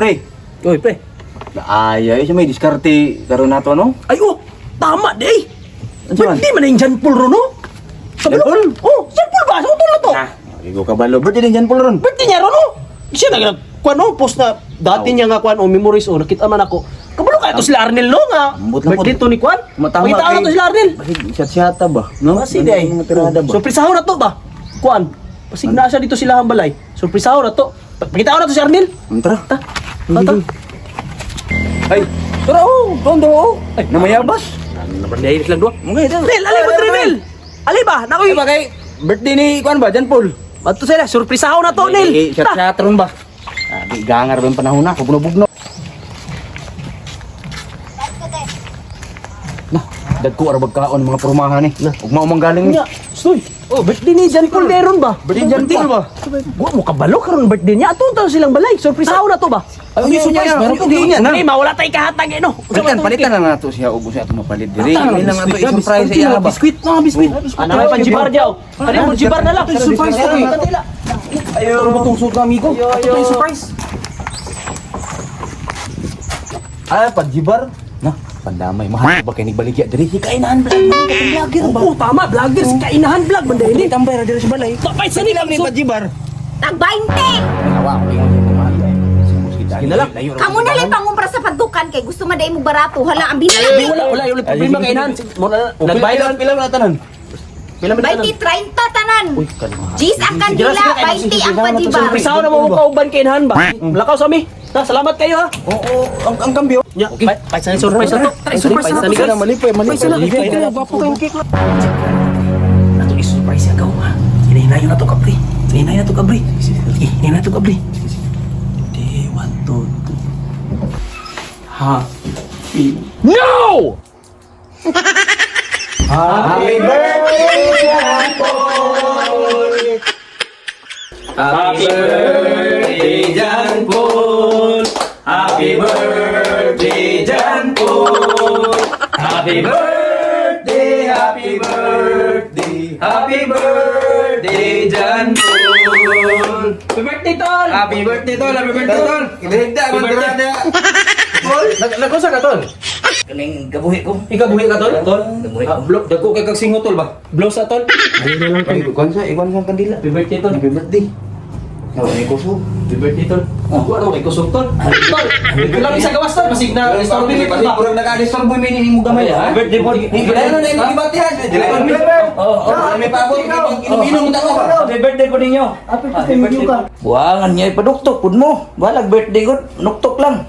Pre, Oy, pre. naaya siya may diskarte karon nato no? Ay, oh, tama, day. Ano man? Di man na yung John Paul ro, no? Kabalo? John Paul? Oh, John Paul ba? Sa utol na to. Ah, igo kabalo. Birthday din dyan po ron. Birthday niya ro, no? Siya na kuan no, post na dati niya nga kuan o memories o nakita man ako. Kabalo kaya to sila Arnel no nga. Ambot lang po. Birthday to ni kuan. Matama Makita na kay- to sila Arnel. Bakit siyat-siyata ba? No? Kasi di ay. Ano yung ba? Surprisaho na to ba? Kuan. Pasig na siya dito sila ang balay. Surprisaho na to. Pakita ko na to si Arnel. Hmm, Tara. Ta. Ta. ta. Ay, tara oh, tondo oh. Ay, namayabas. Ano dahil lang doon? Okay, tara. Rel, alay mo Rel. Alay ba? Nakoy. Ay, bagay. Birthday ni Kuan ba? Jan Paul. Ato sila, surprisaho na to, Nel. Eh, siyat-siyat ron ba? Ah, gangar ba yung panahon na? Bugno-bugno. Nah, dagko arabag kaon mga pormahan eh. Nah. Ug mao mang galing ni. Nya, stoy. Oh, birthday ni Jan Paul Deron ba? Birthday ni Jan Paul ba? Wa mo kabalo karon birthday niya. Ato to silang balay. Surprisaho na to ba? Ay, surprise, meron po din yan, ha? Hey, mawala tay kahatag eh, no. Palitan, palitan na nato siya siya ato mapalit diri. Hindi lang ato biskwit, i-surprise sa biskwit, iya ba? Biskwit na, biskwit. Ano may panjibar diyaw? Ano mo jibar na lang. Surprise ko. Ayo, ano ba tong suot ka, amigo? Ato surprise. Ah, pagjibar. Na, pandamay mahal ba kay nigbaligya diri hikainahan vlog man ka vlogger ba? Oo, tama. Vlogger, si kainahan vlog. Banda Dili ini. tambay ra diri sa balay. Tapay sa nila. ni pagjibar. Tag 20! Awa ko yung mahal. Sige na lang. Kamu na lang pangumpra sa pagdukan kay gusto man dai mo barato. Hala, ang binalaki. Wala, wala. Yung problema kainahan. Muna, nagbayad. pila na tanan. Pila man 20, 30 tanan. Uy, kalma. Gis ang kandila, lang, sige lang. 20 ang padibar. Surprisaho na mo kauban kainahan ba? Lakaw sa mi. Ta, salamat kayo ha. Oo, ang ang kambyo. Ya, okay. pa sa surprise na to. Ay, surprise na to. Malipay, malipay. Malipay na. Gwapo kayong cake lang. Nato i-surprise yung gaw ha. Hinahinayo na to kapri. Hinahinayo na to kapri. Hinahinayo na to kapri. Hindi, one, two, two. Ha. No! Happy Happy birthday, Jan Paul. Happy birthday, Jan Paul. Happy birthday, happy birthday, happy birthday, Jan Paul. Happy birthday, Tol. Happy birthday tol, happy birthday tol. Man birthday. Tol, nagkusa ka tol. Kaning gabuhi ko. Ikaw buhi ka, Tol? Tol? Gabuhi Ah, ko. blo- Dagko kay kag singo tol ba? Blow sa Tol? Ayun na lang, Tol. Ikon sa, ikon sa kandila. Happy birthday, Tol. Happy birthday. Yaw, ni kuso. Happy birthday, Tol. Oh, ano kay kusog, Tol? Tol, ito lang isa gawas, Tol. Masig na, restore ito ba? Kurang naka-restore mo may mo gamay ha. Birthday po. Hindi na na ibatihan. Oo, oo. May paabot, inom-inom ta ko. Birthday po ninyo. Birthday ka. Buwangan niya ipaduktok pud mo. Balag birthday ko, nuktok lang.